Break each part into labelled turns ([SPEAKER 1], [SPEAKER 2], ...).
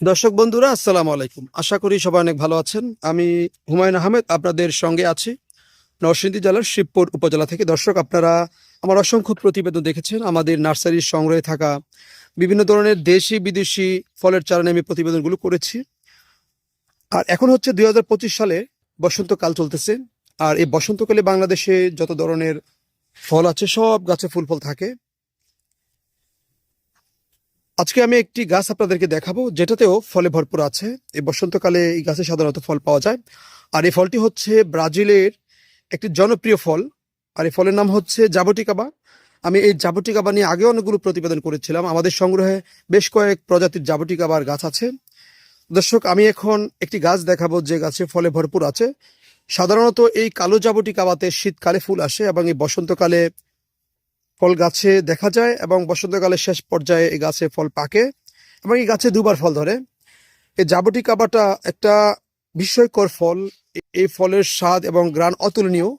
[SPEAKER 1] দর্শক বন্ধুরা, আসসালামু আলাইকুম। আশা করি সবাই অনেক ভালো আছেন। আমি হুমায়ুন আহমেদ, আপনাদের সঙ্গে আছি নরসিংদী জেলার শিবপুর উপজেলা থেকে। দর্শক, আপনারা আমার অসংখ্য প্রতিবেদন দেখেছেন। আমাদের নার্সারির সংগ্রহে থাকা বিভিন্ন ধরনের দেশি, বিদেশি ফলের চারা নিয়ে আমি প্রতিবেদনগুলো করেছি। আর এখন হচ্ছে দু হাজার পঁচিশ সালে বসন্তকাল চলতেছে। আর এই বসন্তকালে বাংলাদেশে যত ধরনের ফল আছে, সব গাছে ফুল ফল থাকে। আজকে আমি একটি গাছ আপনাদেরকে দেখাবো, যেটাতেও ফলে ভরপুর আছে। এই বসন্তকালে এই গাছে সাধারণত ফল পাওয়া যায়। আর এই ফলটি হচ্ছে ব্রাজিলের একটি জনপ্রিয় ফল। আর এই ফলের নাম হচ্ছে জাবটিকাবা। আমি এই জাবটিকাবা নিয়ে আগে অনেকগুলো প্রতিবেদন করেছিলাম। আমাদের সংগ্রহে বেশ কয়েক প্রজাতির জাবটিকাবার গাছ আছে। দর্শক, আমি এখন একটি গাছ দেখাবো, যে গাছে ফলে ভরপুর আছে। সাধারণত এই কালো জাবটিকাবাতে শীতকালে ফুল আসে এবং এই বসন্তকালে ফল গাছে দেখা যায় এবং বসন্তকালের শেষ পর্যায়ে এই গাছে ফল পাকে এবং এই গাছে দুবার ফল ধরে। এই জাবটি কাবাটা একটা বিস্ময়কর ফল। এই ফলের স্বাদ এবং গ্রান অতুলনীয়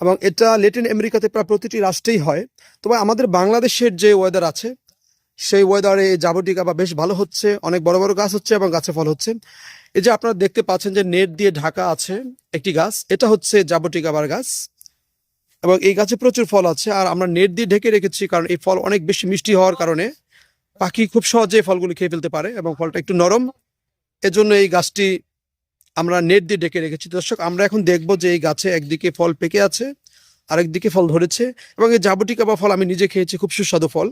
[SPEAKER 1] এবং এটা ল্যাটিন আমেরিকাতে প্রায় প্রতিটি রাষ্ট্রেই হয়। তবে আমাদের বাংলাদেশের যে ওয়েদার আছে, সেই ওয়েদারে জাবটি কাবা বেশ ভালো হচ্ছে। অনেক বড় বড় গাছ হচ্ছে এবং গাছে ফল হচ্ছে। এই যে আপনারা দেখতে পাচ্ছেন যে নেট দিয়ে ঢাকা আছে একটি গাছ। এটা হচ্ছে জাবটি কাবার গাছ। এবং এই গাছে প্রচুর ফল আছে, আর আমরা নেট দিয়ে ঢেকে রেখেছি, কারণ এই ফল অনেক বেশি মিষ্টি হওয়ার কারণে। পাখি খুব সহজে ফলগুলি খেয়ে ফেলতে পারে এবং ফলটা একটু নরম। এজন্য এই গাছটি আমরা নেট দিয়ে ঢেকে রেখেছি। দর্শক, আমরা এখন দেখব যে এই গাছে একদিকে ফল পেকে আছে, আরেকদিকে ফল ধরেছে এবং এই জাবটিকা বা ফল আমি নিজে খেয়েছি, খুব সুস্বাদু ফল।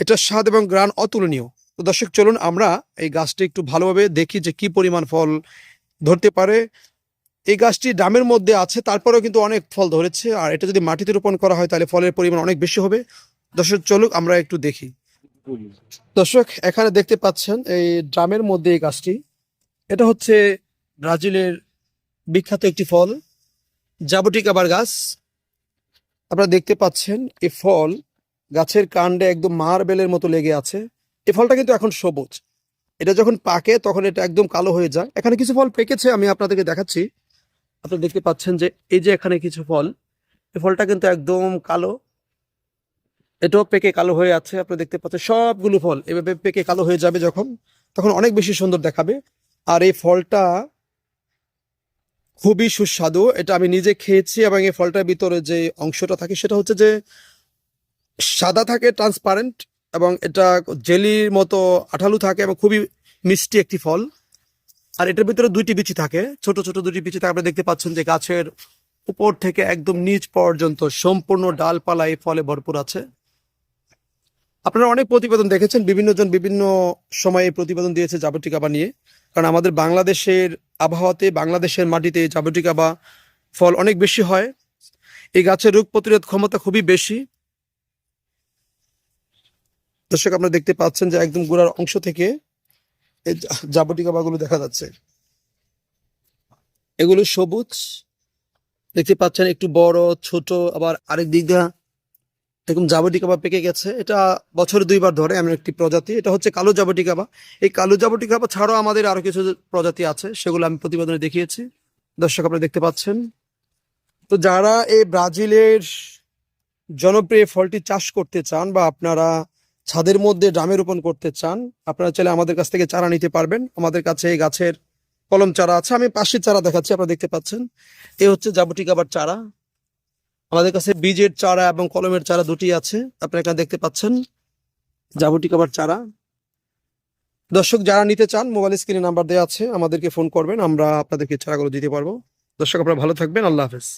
[SPEAKER 1] এটা স্বাদ এবং গ্রান অতুলনীয়। তো দর্শক, চলুন আমরা এই গাছটি একটু ভালোভাবে দেখি যে কি পরিমাণ ফল ধরতে পারে। এই গাছটি ড্রামের মধ্যে আছে, তারপরেও কিন্তু অনেক ফল ধরেছে। আর এটা যদি মাটিতে রোপণ করা হয়, তাহলে ফলের পরিমাণ অনেক বেশি হবে। দর্শক, চলুক, আমরা একটু দেখি। দর্শক, এখানে দেখতে পাচ্ছেন এই ড্রামের মধ্যে এই গাছটি। এটা হচ্ছে ব্রাজিলের বিখ্যাত একটি ফল জাবটিকাবার গাছ। আপনারা দেখতে পাচ্ছেন এই ফল গাছের কাণ্ডে একদম মার্বেলের মতো লেগে আছে। এই ফলটা কিন্তু এখন সবুজ। এটা যখন পাকে, তখন এটা একদম কালো হয়ে যায়। এখানে কিছু ফল পেকেছে, আমি আপনাদেরকে দেখাচ্ছি। আপনারা দেখতে পাচ্ছেন যে এই যে এখানে কিছু ফল, এই ফলটা কিন্তু একদম কালো। এটাও পেকে কালো হয়ে আছে, আপনারা দেখতে পাচ্ছেন সবগুলো ফল। এভাবে পেকে কালো হয়ে যাবে যখন, তখন অনেক বেশি সুন্দর দেখাবে। আর এই ফলটা খুবই সুস্বাদু। এটা আমি নিজে খেয়েছি এবং এই ফলটার ভিতরে যে অংশটা থাকে, সেটা হচ্ছে যে সাদা থাকে ট্রান্সপারেন্ট এবং এটা জেলির মতো আঠালু থাকে এবং খুবই মিষ্টি একটি ফল। আর এটার ভিতরে দুইটি বিচি থাকে। ছোট ছোট দুটি বিচি থাকে। আপনারা দেখতে পাচ্ছেন যে গাছের উপর থেকে একদম নিচ পর্যন্ত সম্পূর্ণ ডালপালা এই ফলে ভরপুর আছে। আপনারা অনেক প্রতিবেদন দেখেছেন, বিভিন্ন জন বিভিন্ন সময়ে প্রতিবেদন দিয়েছে জাবটিকাবা নিয়ে। কারণ আমাদের বাংলাদেশের আবহাওয়াতে, বাংলাদেশের মাটিতে এই জাবটিকাবা ফল অনেক বেশি হয়। এই গাছের রোগ প্রতিরোধ ক্ষমতা খুবই বেশি। দর্শক, আপনারা দেখতে পাচ্ছেন যে একদম গোড়ার অংশ থেকে এই জা- জাবটিকাবাগুলো দেখা যাচ্ছে। এগুলো সবুজ, দেখতে পাচ্ছেন একটু বড়, ছোট, আবার আরেক দিয়ে এরকম জাবটি কাবা পেকে গেছে। এটা বছরে দুইবার ধরে এমন একটি প্রজাতি। এটা হচ্ছে কালো জাবটি কাবা এই কালো জাবটি কাবা ছাড়াও আমাদের আরও কিছু প্রজাতি আছে, সেগুলো আমি প্রতিবেদনে দেখিয়েছি। দর্শক আপনারা দেখতে পাচ্ছেন। তো যারা এই ব্রাজিলের জনপ্রিয় ফলটি চাষ করতে চান বা আপনারা ছাদের মধ্যে ড্রামে রোপণ করতে চান, আপনারা চাইলে আমাদের কাছ থেকে চারা নিতে পারবেন। আমাদের কাছে এই গাছের কলম চারা আছে। আমি পাশের চারা দেখাচ্ছি, আপনারা দেখতে পাচ্ছেন। এ হচ্ছে জাবটি কাবার চারা। আমাদের কাছে বীজের চারা এবং কলমের চারা দুটি আছে। আপনারা এখানে দেখতে পাচ্ছেন জাবটি কাবার চারা। দর্শক, যারা নিতে চান, মোবাইল স্ক্রিনে নাম্বার দেওয়া আছে, আমাদেরকে ফোন করবেন, আমরা আপনাদেরকে চারাগুলো দিতে পারব। দর্শক, আপনারা ভালো থাকবেন। আল্লাহ হাফেজ।